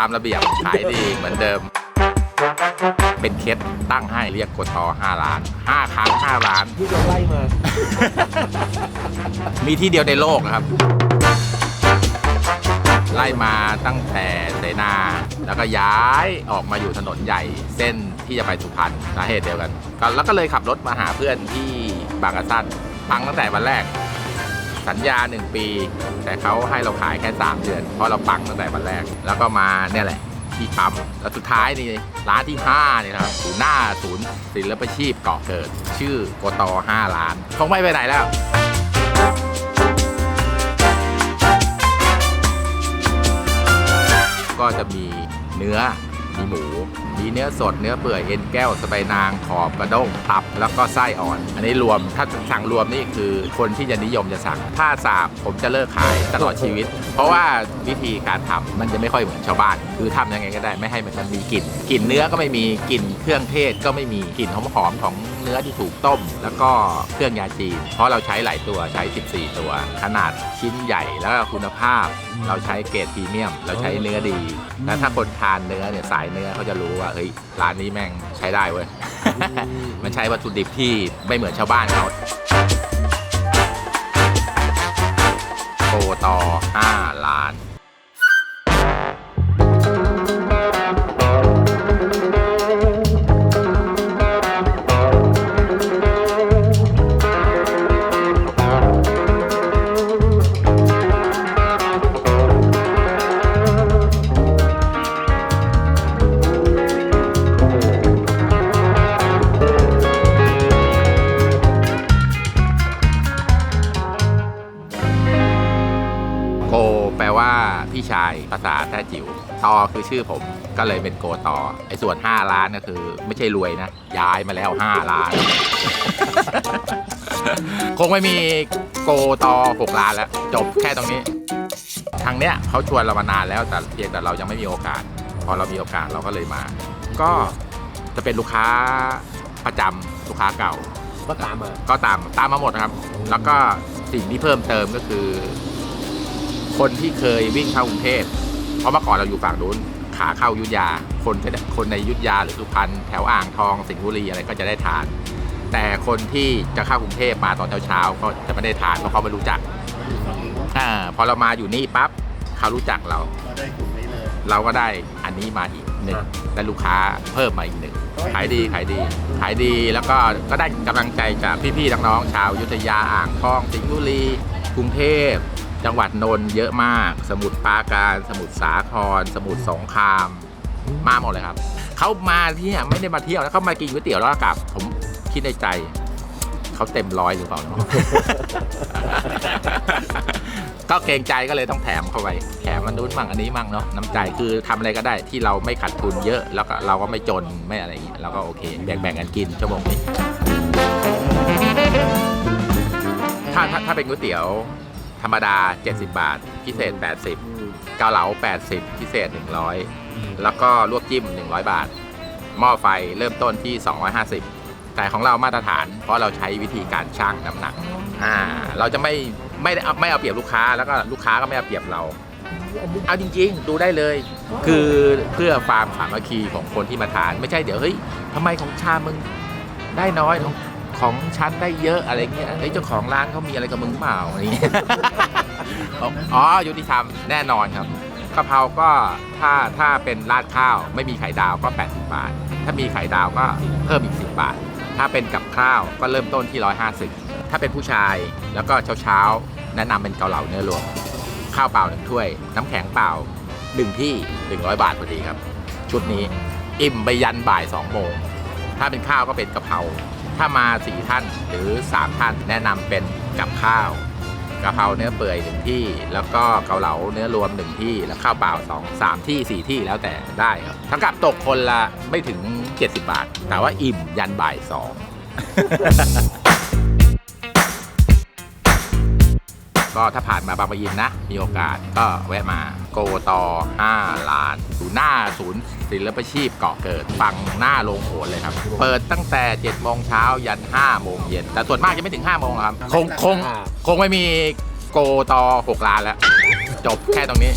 ามระเบียบขายดีเหมือนเดิม เป็นเคสตั้งให้เรียกกท5ล้าน 5 ครั้ง 5 ล้าน ที่เราไล่มา มีที่เดียวในโลกนะครับ ไล่มาตั้งแต่เสนา แล้วก็ย้ายออกมาอยู่ถนนใหญ่เส้นที่จะไปสุพรรณสาเหตุเดียวกันก็แล้วก็เลยขับรถมาหาเพื่อนที่บางกะสั้นพังตั้งแต่วันแรก สัญญา 1 ปี แต่เขาให้เราขายแค่ 3 เดือน เพราะเราปังตั้งแต่วันแรก แล้วก็มาเนี่ยแหละที่ปั๊มแล้วสุดท้ายนี่ร้านที่5นี่นะครับศูนย์หน้าศูนย์ศิลปชีพเกาะเกิด ชื่อกต5ล้านคงไม่ไปไหนแล้วก็จะมีเนื้อ มีหมู มีเนื้อสดเนื้อเปื่อยเอ็นแก้วสะใบายนางขอบกระด้งตับ แล้วก็ไส้อ่อน อันนี้รวมถ้าสั่งรวมนี่คือคนที่จะนิยมจะสั่งถ้าสาบผมจะเลิกขายตลอดชีวิต เพราะว่าวิธีการทำมันจะไม่ค่อยเหมือนชาวบ้าน คือทำยังไงก็ได้ไม่ให้มันมีกลิ่นกลิ่นเนื้อก็ไม่มีกลิ่นเครื่องเทศก็ไม่มีกลิ่นหอมๆของเนื้อที่ถูกต้ม แล้วก็เครื่องยาจีน เพราะเราใช้หลายตัวใช้ 14 ตัว ขนาดชิ้นใหญ่แล้วก็คุณภาพ เราใช้เกรดพรีเมียม เราใช้เนื้อดีแล้วถ้าคนทานเนื้อเนี่ยสายเนื้อเขาจะรู้ว่าเฮ้ยร้านนี้แม่งใช้ได้เว้ย มันใช้วัตถุดิบที่ไม่เหมือนชาวบ้านเขา พี่ชายภาษาแต้จิ๋วตอคือชื่อผมก็เลยเป็นโกตอไอ้ส่วน 5 ล้านก็คือ ไม่ใช่รวยนะ ย้ายมาแล้ว 5 ล้าน คงไม่มีโกตอ 6 ล้านแล้ว จบแค่ตรงนี้ทางเนี้ยเขาชวนเรามานานแล้วแต่เพียงแต่เรายังไม่มีโอกาส พอเรามีโอกาสเราก็เลยมา ก็จะเป็นลูกค้าประจำลูกค้าเก่า ก็ตามมาก็ตามตามมาหมดนะครับ แล้วก็สิ่งที่เพิ่มเติมก็คือ คนที่เคยวิ่งเข้ากรุงเทพเพราะเมื่อก่อนเราอยู่ฝั่งนู้นขาเข้าอยุธยา คนก็จะคนในอยุธยาหรือสุพรรณแถวอ่างทองสิงห์บุรีอะไรก็จะได้ทาน แต่คนที่จะเข้ากรุงเทพมาตอนเช้าๆก็จะไม่ได้ทานเพราะเขาไม่รู้จักอ่าพอเรามาอยู่นี่ปั๊บเขารู้จักเรา เราได้กลุ่มนี้เลยเราก็ได้อันนี้มาอีกหนึ่งอะและลูกค้าเพิ่มมาอีกหนึ่งขายดีขายดี ขายดีแล้วก็ก็ได้กำลังใจจากพี่ๆน้องๆชาวอยุธยาอ่างทองสิงห์บุรีกรุงเทพ จังหวัดนนท์เยอะมาก สมุทรปราการ สมุทรสาคร สมุทรสงคราม มาหมดเลยครับ เขามาที่เนี่ยไม่ได้มาเที่ยวแล้วเขามากินก๋วยเตี๋ยวแล้วก็กลับ ผมคิดในใจ เขาเต็มร้อยหรือเปล่าเนาะ ก็เกรงใจก็เลยต้องแถมเข้าไปแถมมันนู้นมั่งอันนี้มั่งเนาะน้ำใจคือทำอะไรก็ได้ที่เราไม่ขาดทุนเยอะแล้วก็เราก็ไม่จนไม่อะไรอย่างเงี้ยเราก็โอเค แบ่งแบ่งกันกินชั่วโมงนี้ถ้าถ้าถ้าเป็นก๋วยเตี๋ยว ธรรมดา 70 บาท พิเศษ 80เกาเหลา 80 พิเศษ 100 แล้วก็ลวกจิ้ม 100 บาท หม้อไฟเริ่มต้นที่ 250 แต่ของเรามาตรฐาน เพราะเราใช้วิธีการชั่งน้ำหนักอ่าเราจะไม่ไม่ได้เอาไม่เอาเปรียบลูกค้าแล้วก็ลูกค้าก็ไม่เอาเปรียบเรา เอาจริง ๆ ดูได้เลย คือเพื่อความสามัคคีของคนที่มาทาน ไม่ใช่เดี๋ยวเฮ้ยทำไมของชามึงได้น้อยของ ของฉันได้เยอะอะไรเงี้ยเฮ้ยเจ้าของร้านเขามีอะไรกับมึงเปล่าอะไรเงี้ย อ๋อยุติธรรมแน่นอนครับกะเพราก็ถ้าถ้าเป็นราดข้าว ไม่มีไข่ดาวก็ 80 บาท ถ้ามีไข่ดาวก็เพิ่มอีก 10 บาท ถ้าเป็นกับข้าวก็เริ่มต้นที่ 150 ถ้าเป็นผู้ชายแล้วก็เช้าเช้าๆแนะนำเป็นเกาเหลาเนื้อรวม ข้าวเปล่าหนึ่งถ้วย น้ำแข็งเปล่าหนึ่งที่ 100 บาทพอดีครับ ชุดนี้ อิ่มไปยันบ่าย2โมงถ้าเป็นข้าวก็เป็นกะเพรา ถ้ามา4ท่านหรือ3ท่านแนะนำเป็นกับข้าวกะเพราเนื้อเปื่อยหนึ่งที่ แล้วก็เกาเหลาเนื้อรวมหนึ่งที่ แล้วข้าวเปล่า2 3ที่4ที่แล้วแต่ได้ครับทั้งกับตกคนละไม่ถึง 70 บาท แต่ว่าอิ่มยันบ่าย2ก็ถ้าผ่านมาบางปะอินนะ มีโอกาสก็แวะมา โกตอ5ล้านศูนย์หน้าศูนย์ศิลปาชีพเกาะเกิดฝั่งหน้าโรงโหนเลยครับ เปิดตั้งแต่7โมงเช้ายัน5โมงเย็นแต่ส่วนมากจะไม่ถึง5โมงหรอกครับ คงคงคงไม่มีโกตอ6ล้านแล้ว จบแค่ตรงนี้